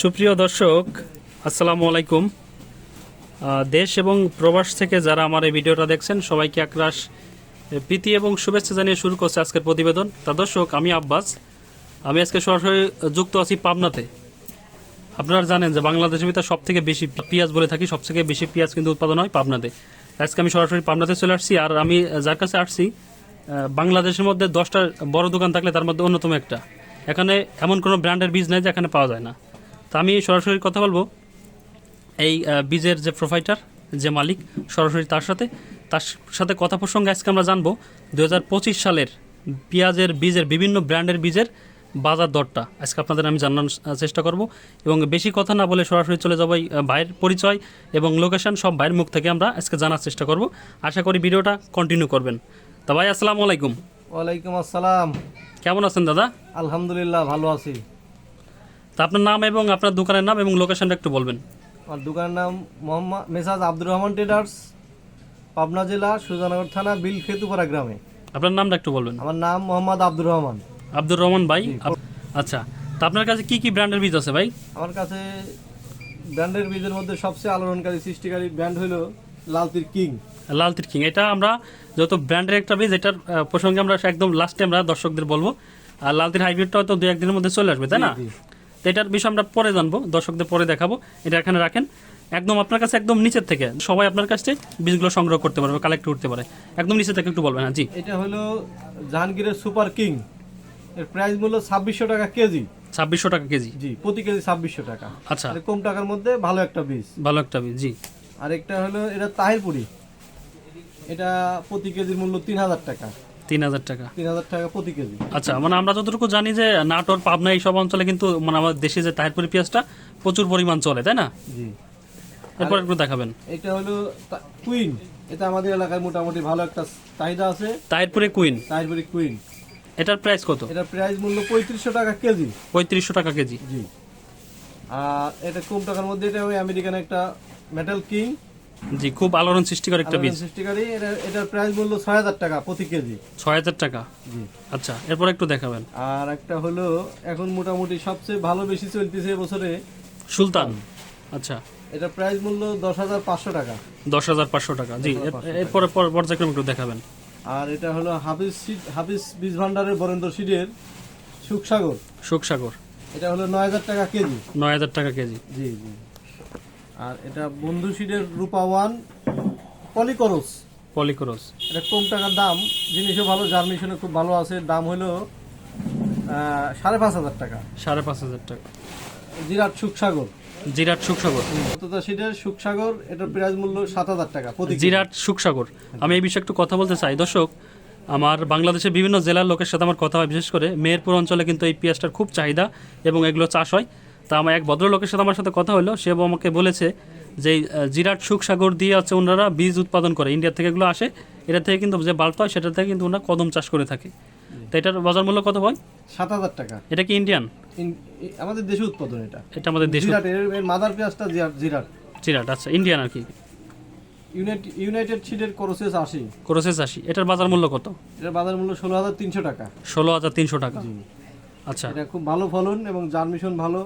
সুপ্রিয় দর্শক, আসসালামু আলাইকুম। দেশ এবং প্রবাস থেকে যারা আমার এই ভিডিওটা দেখছেন, সবাইকে একরাশ প্রীতি এবং শুভেচ্ছা জানিয়ে শুরু করছে আজকের প্রতিবেদন। তা দর্শক, আমি আব্বাস। আমি আজকে সরাসরি যুক্ত আছি পাবনাতে। আপনারা জানেন যে বাংলাদেশের ভিতরে সব থেকে বেশি পেঁয়াজ বলে থাকি সব থেকে বেশি পেঁয়াজ কিন্তু উৎপাদন হয় পাবনাতে। আজকে আমি সরাসরি পাবনাতে চলে আসছি আর আমি যার কাছে আসছি বাংলাদেশের মধ্যে দশটা বড় দোকান থাকলে তার মধ্যে অন্যতম একটা। এখানে এমন কোনো ব্র্যান্ডের বীজ নেই যে এখানে পাওয়া যায় না। তা আমি সরাসরি কথা বলব। এই বীজের যে প্রোভাইডার যে মালিক সরাসরি তার সাথে তার সাথে কথা প্রসঙ্গে আজকে আমরা জানব দু হাজার পঁচিশ সালের পেঁয়াজের বীজের বিভিন্ন ব্র্যান্ডের বীজের বাজার দরটা। আজকে আপনাদের আমি জানানোর চেষ্টা করব এবং বেশি কথা না বলে সরাসরি চলে যাব ভাইয়ের পরিচয় এবং লোকেশন সব ভাইয়ের মুখ থেকে আমরা আজকে জানার চেষ্টা করব। আশা করি ভিডিওটা কন্টিনিউ করবেন। তা ভাই আসসালামু আলাইকুম। ওয়ালাইকুম আসসালাম। কেমন আছেন দাদা? আলহামদুলিল্লাহ ভালো আছি। তা আপনার নাম এবং আপনার দোকানের নাম এবং লোকেশনটা একটু বলবেন। আমার দোকানের নাম মোহাম্মদ মেসাজ আব্দুর রহমান ট্রেডার্স পাবনা জেলা সুজানগর থানা বিলখেতুপাড়া গ্রামে। আপনার নামটা একটু বলবেন। আমার নাম মোহাম্মদ আব্দুর রহমান। আব্দুর রহমান ভাই? আচ্ছা তা আপনার কাছে কি কি ব্র্যান্ডের বীজ আছে ভাই? আমার কাছে ব্র্যান্ডের বীজের মধ্যে সবচেয়ে আলোড়নকারী সৃষ্টিকারী ব্র্যান্ড হলো লালতির কিং। লাল তির কিং। এটা আমরা যত ব্র্যান্ডের একটা বীজ এটার প্রসঙ্গে আমরা একদম লাস্টে আমরা দর্শকদের বলব। আর লাল তির হাইব্রিডটা হয়তো দু একদিনের মধ্যে চলে আসবে তাই না। তো এটার বিষয় আমরা পরে জানব দর্শকদের পরে দেখাবো। এটা এখানে রাখেন। একদম আপনার কাছে একদম নিচের থেকে। সবাই আপনার কাছ বীজগুলো সংগ্রহ করতে পারবে কালেক্ট করতে পারে। একদম নিচে থেকে একটু বলবেন হ্যাঁ জি। এটা হলো জাহাঙ্গীরের সুপার কিং। এর প্রাইস মূল্য ছাব্বিশশো টাকা কেজি। ছাব্বিশশো টাকা কেজি। জি প্রতি কেজি ছাব্বিশশো টাকা। আচ্ছা। কম টাকার মধ্যে ভালো একটা বীজ। ভালো একটা বীজ জি। আর একটা হলো এটা তাহিরপুরি। এটা প্রতি কেজির মূল্য তিন হাজার টাকা। তিন হাজার টাকা। তিন হাজার টাকা প্রতি কেজি। আচ্ছা মানে আমরা যতটুকু জানি যে নাটোর পাবনা এইসব অঞ্চলে কিন্তু মানে আমাদের দেশে যে তাহিরপুরি পেঁয়াজটা প্রচুর পরিমাণ চলে তাই না? জি। এরপর একটু দেখাবেন। এটা হলো কুইন। এটা আমাদের এলাকায় মোটামুটি ভালো একটা চাহিদা আছে। তাহিরপুরে কুইন? তাহিরপুরি কুইন। এটার প্রাইস কত? এটা প্রাইস মূল্য পঁয়ত্রিশশো টাকা কেজি। পঁয়ত্রিশশো টাকা কেজি। জি। আর এটা কম টাকার মধ্যে এটা ওই আমেরিকান একটা মেটাল কিং জি খুব আলোড়ন সৃষ্টিকর একটা বীজ। সৃষ্টিকারী এটা এটার প্রাইস মূল্য হাজার টাকা প্রতি কেজি। ছয় হাজার টাকা? জি। আচ্ছা এরপর একটু দেখাবেন। আর একটা হলো এখন মোটামুটি সবচেয়ে ভালো বেশি চলতেছে এবছরে সুলতান। আচ্ছা। এটা প্রাইস মূল্য দশ হাজার পাঁচশো টাকা। দশ হাজার পাঁচশো টাকা জি এর- এরপরে পর- পর্যায়ক্রমে একটু দেখাবেন। আর এটা হলো হাফিজ সিড হাফিজ বীজ ভান্ডারের বরেন্দ্র সিডের সুখসাগর। সুখসাগর। এটা হলো নয় হাজার টাকা কেজি। নয় হাজার টাকা কেজি। জি জি। আর এটা বন্ধু সিডের রূপা ওয়ান পলিকরস। পলিক্রস। এটা কম টাকার দাম জিনিসও ভালো জার্মিশনে খুব ভালো আছে দাম হলো সাড়ে পাঁচ হাজার টাকা। সাড়ে পাঁচ হাজার টাকা। জিরাট সুখসাগর। জিরাট সুখসাগর। সিডের সুখসাগর এটার প্রাইস মূল্য সাত হাজার টাকা প্রতি জিরাট সুখসাগর। আমি এই বিষয়ে একটু কথা বলতে চাই। দর্শক আমার বাংলাদেশের বিভিন্ন জেলার লোকের সাথে আমার কথা হয় বিশেষ করে মেহেরপুর অঞ্চলে কিন্তু এই পেঁয়াজটার খুব চাহিদা এবং এগুলো চাষ হয়। তা আমার এক ভদ্রলোকের সাথে আমার সাথে কথা হলো সে আমাকে বলেছে যে জিরাট সুখসাগর দিয়ে হচ্ছে ওনারা বীজ উৎপাদন করে ইন্ডিয়া থেকে এগুলো আসে এটা থেকে কিন্তু যে বাল্ব হয় সেটা থেকে কিন্তু ওনারা কদম চাষ করে থাকে। তো এটার বাজার মূল্য কত হয় সাত হাজার টাকা। এটা কি ইন্ডিয়ান আমাদের দেশে উৎপাদন এটা। এটা আমাদের দেশ জিরাট এর এর মাদার পেঁয়াজটা জিরাট জিরাট। আচ্ছা ইন্ডিয়ান আর কি। ইউনাইটেড ইউনাইটেড সিডের করোসেস আশি। ক্রোসেস আশি। এটার বাজার মূল্য কত? এটার বাজার মূল্য ষোলো হাজার তিনশো টাকা। ষোলো হাজার তিনশো টাকা। আচ্ছা। এটা খুব ভালো ফলন এবং জার্মিশন ভালো।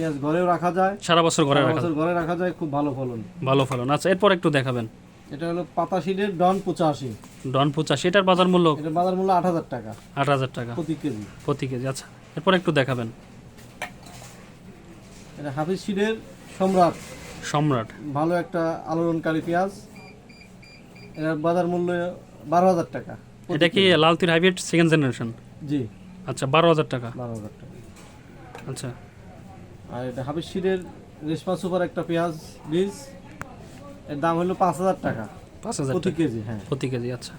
পেঁয়াজ ঘরেও রাখা যায়। সারা বছর ঘরে রাখা বছর ঘরে রাখা যায় খুব ভালো ফলন। ভালো ফলন। আচ্ছা এরপর একটু দেখাবেন। এটা হলো পাতা সিডের ডন পঁচাশি। ডন পঁচাশি এটার বাজার মূল্য এটার বাজার মূল্য আট হাজার টাকা। আট হাজার টাকা। প্রতি কেজি। প্রতি কেজি আচ্ছা। এরপর একটু দেখাবেন। এটা হাফিজ সিডের সম্রাট। সম্রাট। ভালো একটা আলোড়নকারী পেঁয়াজ। এটার বাজার মূল্য বারো হাজার টাকা। এটা কি Lal Teer hybrid second generation G. আচ্ছা বারো হাজার টাকা। বারো হাজার টাকা। আচ্ছা। আর এটা সিডের রেশমা সুপার একটা পেঁয়াজ বীজ। এর দাম হলো পাঁচ হাজার টাকা। পাঁচ হাজার প্রতি কেজি হ্যাঁ। প্রতি কেজি আচ্ছা।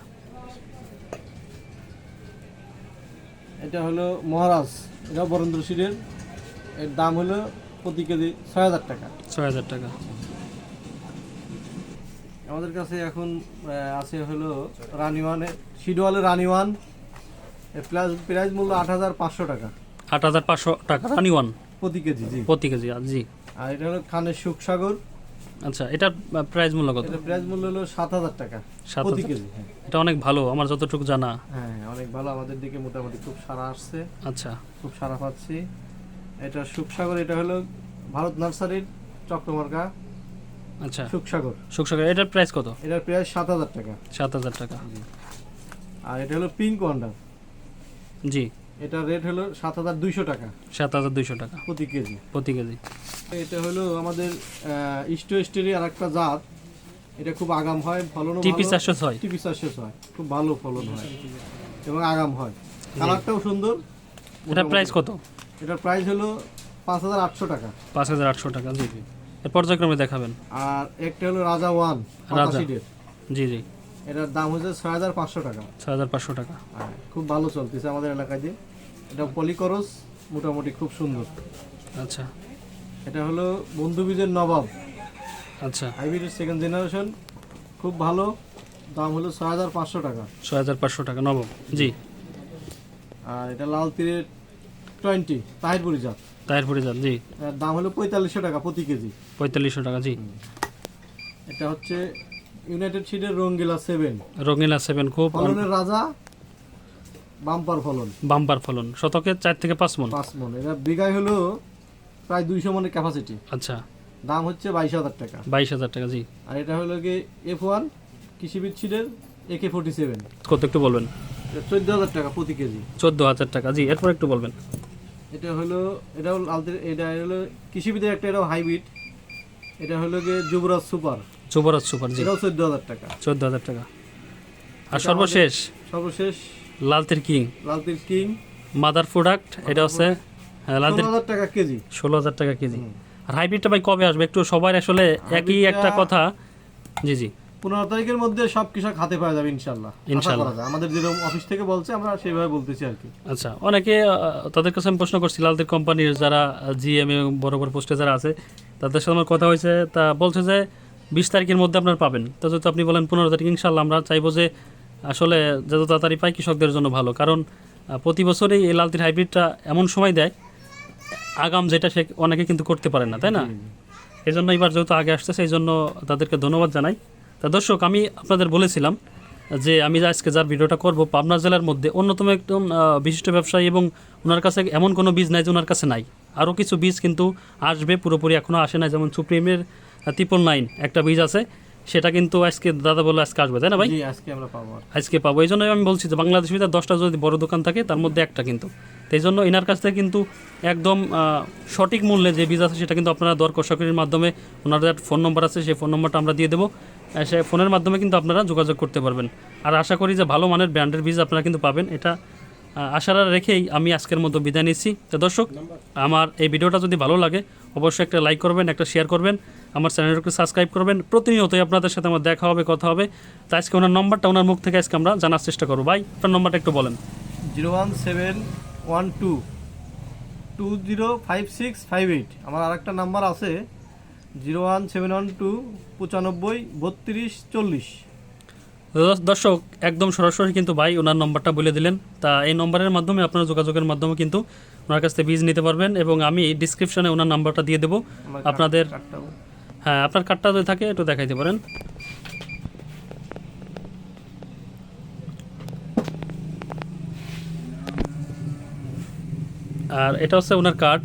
এটা হলো মহারাজ এটা বরেন্দ্র শিরের। এর দাম হলো প্রতি কেজি ছয় হাজার টাকা। ছয় হাজার টাকা। আমাদের কাছে এখন আছে হলো রানিওয়ানের সিডওয়ালের রানিওয়ান। প্লাস প্রাইস মূল্য আট হাজার পাঁচশো টাকা। আট হাজার পাঁচশো টাকা রানি ওয়ান প্রতি কেজি জি। প্রতি কেজি জি। আর এটা হলো খানের সুখসাগর। আচ্ছা এটার প্রাইস মূল্য কত? এটা প্রাইস মূল্য হলো সাত হাজার টাকা। সাত প্রতি? কেজি হ্যাঁ। এটা অনেক ভালো আমার যতটুকু জানা। হ্যাঁ অনেক ভালো আমাদের দিকে মোটামুটি খুব সারা আসছে। আচ্ছা। খুব সারা পাচ্ছি। এটা সুখসাগর এটা হলো ভারত নার্সারির চক্রমার্কা। আচ্ছা। সুখসাগর। সুখসাগর এটার প্রাইস কত? এটার প্রায় সাত হাজার টাকা। সাত হাজার টাকা। আর এটা হলো পিঙ্ক ওয়ান্ডার জি। এটার রেট হলো সাত হাজার দুইশো টাকা। সাত হাজার দুইশো টাকা। প্রতি কেজি। প্রতি কেজি। এটা হলো আমাদের ইস্টো স্টেরি আর একটা জাত। এটা খুব আগাম হয় ফলন টিপি চারশো ছয়। টিপি চারশো হয় খুব ভালো ফলন হয়। এবং আগাম হয়। কালারটাও সুন্দর। এটার প্রাইস কত? এটার প্রাইস হলো পাঁচ হাজার আটশো টাকা। পাঁচ হাজার আটশো টাকা জি এর পর্যায়ক্রমে দেখাবেন। আর একটা হলো রাজা ওয়ান রাজা। জি জি। এটার দাম হচ্ছে ছয় হাজার পাঁচশো টাকা। ছয় হাজার পাঁচশো টাকা। হ্যাঁ, খুব ভালো চলতেছে আমাদের এলাকায় দিয়ে। এটা পলিকরস মোটামুটি খুব সুন্দর। আচ্ছা। এটা হলো বন্ধু বীজের নবাব। আচ্ছা। হাইব্রিডের সেকেন্ড জেনারেশন খুব ভালো দাম হলো ছয় হাজার পাঁচশো টাকা। ছয় হাজার পাঁচশো টাকা নবাব। জি। আর এটা লাল তীরের টোয়েন্টি তাহিরপুরি জাত। তাহিরপুরি যান জি। এর দাম হলো পঁয়তাল্লিশশো টাকা প্রতি কেজি। পঁয়তাল্লিশশো টাকা জি। এটা হচ্ছে ইউনাইটেড সিডের রঙ্গিলা সেভেন রঙিলা সেভেন খুব রাজা বাম্পার ফলন। বাম্পার ফলন। শতকে চার থেকে পাঁচ মন? পাঁচ মন। এটা বিঘায় হলো প্রায় দুইশো মনের ক্যাপাসিটি আচ্ছা। দাম হচ্ছে বাইশ হাজার টাকা। বাইশ হাজার টাকা জি। আর এটা হলো গিয়ে এফ ওয়ান কৃষিবিদ সিডের একে ফোর্টি সেভেন কত একটু বলবেন? চোদ্দ হাজার টাকা প্রতি কেজি। চোদ্দ হাজার টাকা জি। এরপর একটু বলবেন। এটা হলো এটাও লালদের এটা হলো কৃষিবিদের একটা এটাও হাইব্রিড এটা হলো গিয়ে যুবরাজ সুপার। যুবরাজ সুপার জি। এটাও চোদ্দ হাজার টাকা। চোদ্দ হাজার টাকা। আর সর্বশেষ? সর্বশেষ Lal Teer king. Lal Teer king. Mother product এটা হচ্ছে হ্যাঁ, লালতির টাকা কেজি। ষোলো হাজার টাকা কেজি। আর হাইব্রিডটা ভাই কবে আসবে? একটু সবার আসলে একই একটা কথা। জি জি। পনেরো তারিখের মধ্যে সব কৃষক হাতে পাওয়া যাবে ইনশাল্লাহ ইনশাল্লাহ। আমাদের যেরকম অফিস থেকে বলছে আমরা সেইভাবে বলতেছি আর কি। আচ্ছা অনেকে তাদের কাছে আমি প্রশ্ন করছি লালদের কোম্পানির যারা জিএম এবং বড় বড় পোস্টে যারা আছে তাদের সাথে আমার কথা হয়েছে তা বলছে যে বিশ তারিখের মধ্যে আপনার পাবেন। তো যেহেতু আপনি বলেন পনেরো তারিখ ইনশাল্লাহ আমরা চাইব যে আসলে যত তাড়াতাড়ি পাই কৃষকদের জন্য ভালো। কারণ প্রতি বছরই এই লালতির হাইব্রিডটা এমন সময় দেয় আগাম যেটা সে অনেকে কিন্তু করতে পারে না তাই না? এই জন্য এবার যেহেতু আগে আসছে সেই জন্য তাদেরকে ধন্যবাদ জানাই। তা দর্শক আমি আপনাদের বলেছিলাম যে আমি যে আজকে যার ভিডিওটা করব পাবনা জেলার মধ্যে অন্যতম একদম বিশিষ্ট ব্যবসায়ী এবং ওনার কাছে এমন কোনো বীজ নাই যে ওনার কাছে নাই। আরও কিছু বীজ কিন্তু আসবে পুরোপুরি এখনও আসে নাই যেমন সুপ্রিমের ত্রিপল নাইন একটা বীজ আছে। সেটা কিন্তু আজকে দাদা বলে আজকে আসবে তাই না ভাই? আজকে আমরা পাবো আজকে পাবো এই জন্যই আমি বলছি যে বাংলাদেশের ভিতরে দশটা যদি বড় দোকান থাকে তার মধ্যে একটা কিন্তু। এই জন্য এনার কাছ থেকে কিন্তু একদম সঠিক মূল্যে যে বীজ আছে সেটা কিন্তু আপনারা দর কষাকরির মাধ্যমে ওনার ওনাদের ফোন নম্বর আছে সেই ফোন নম্বরটা আমরা দিয়ে দেবো। সে ফোনের মাধ্যমে কিন্তু আপনারা যোগাযোগ করতে পারবেন। আর আশা করি যে ভালো মানের ব্র্যান্ডের বীজ আপনারা কিন্তু পাবেন। এটা আহ, আশা রেখেই আমি আজকের মতো বিদায় নিচ্ছি। তো দর্শক আমার এই ভিডিওটা যদি ভালো লাগে অবশ্যই একটা লাইক করবেন একটা শেয়ার করবেন আমার চ্যানেলটাকে সাবস্ক্রাইব করবেন। প্রতিনিয়তই আপনাদের সাথে আমার দেখা হবে কথা হবে। তো আজকে ওনার নম্বরটা ওনার মুখ থেকে আজকে আমরা জানার চেষ্টা করব। ভাই আপনার নম্বরটা একটু বলেন। Zero one seven one two two zero five six five eight. আমার আরেকটা নাম্বার আছে zero one seven one two পঁচানব্বই বত্রিশ চল্লিশ। দর্শক একদম সরাসরি কিন্তু ভাই ওনার নম্বরটা বলে দিলেন। তা এই নম্বরের মাধ্যমে আপনারা যোগাযোগের মাধ্যমে কিন্তু ওনার কাছ থেকে বীজ নিতে পারবেন এবং আমি ডিসক্রিপশনে ওনার নাম্বারটা দিয়ে দেবো। আপনাদের হ্যাঁ আপনার কার্ডটা যদি থাকে একটু দেখাইতে পারেন। আর এটা হচ্ছে ওনার কার্ড।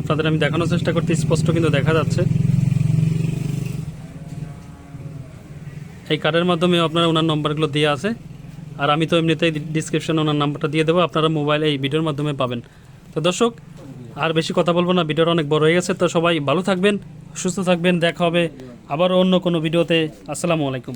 আপনাদের আমি দেখানোর চেষ্টা করতে স্পষ্ট কিন্তু দেখা যাচ্ছে। এই কার্ডের মাধ্যমে আপনারা ওনার নম্বরগুলো দিয়ে আছে। আর আমি তো এমনিতেই ডিসক্রিপশানে ওনার নাম্বারটা দিয়ে দেবো, আপনারা মোবাইল এই ভিডিওর মাধ্যমে পাবেন। তো দর্শক, আর বেশি কথা বলব না, ভিডিওটা অনেক বড় হয়ে গেছে, তো সবাই ভালো থাকবেন, সুস্থ থাকবেন, দেখা হবে আবার অন্য কোনো ভিডিওতে। আসসালামু আলাইকুম।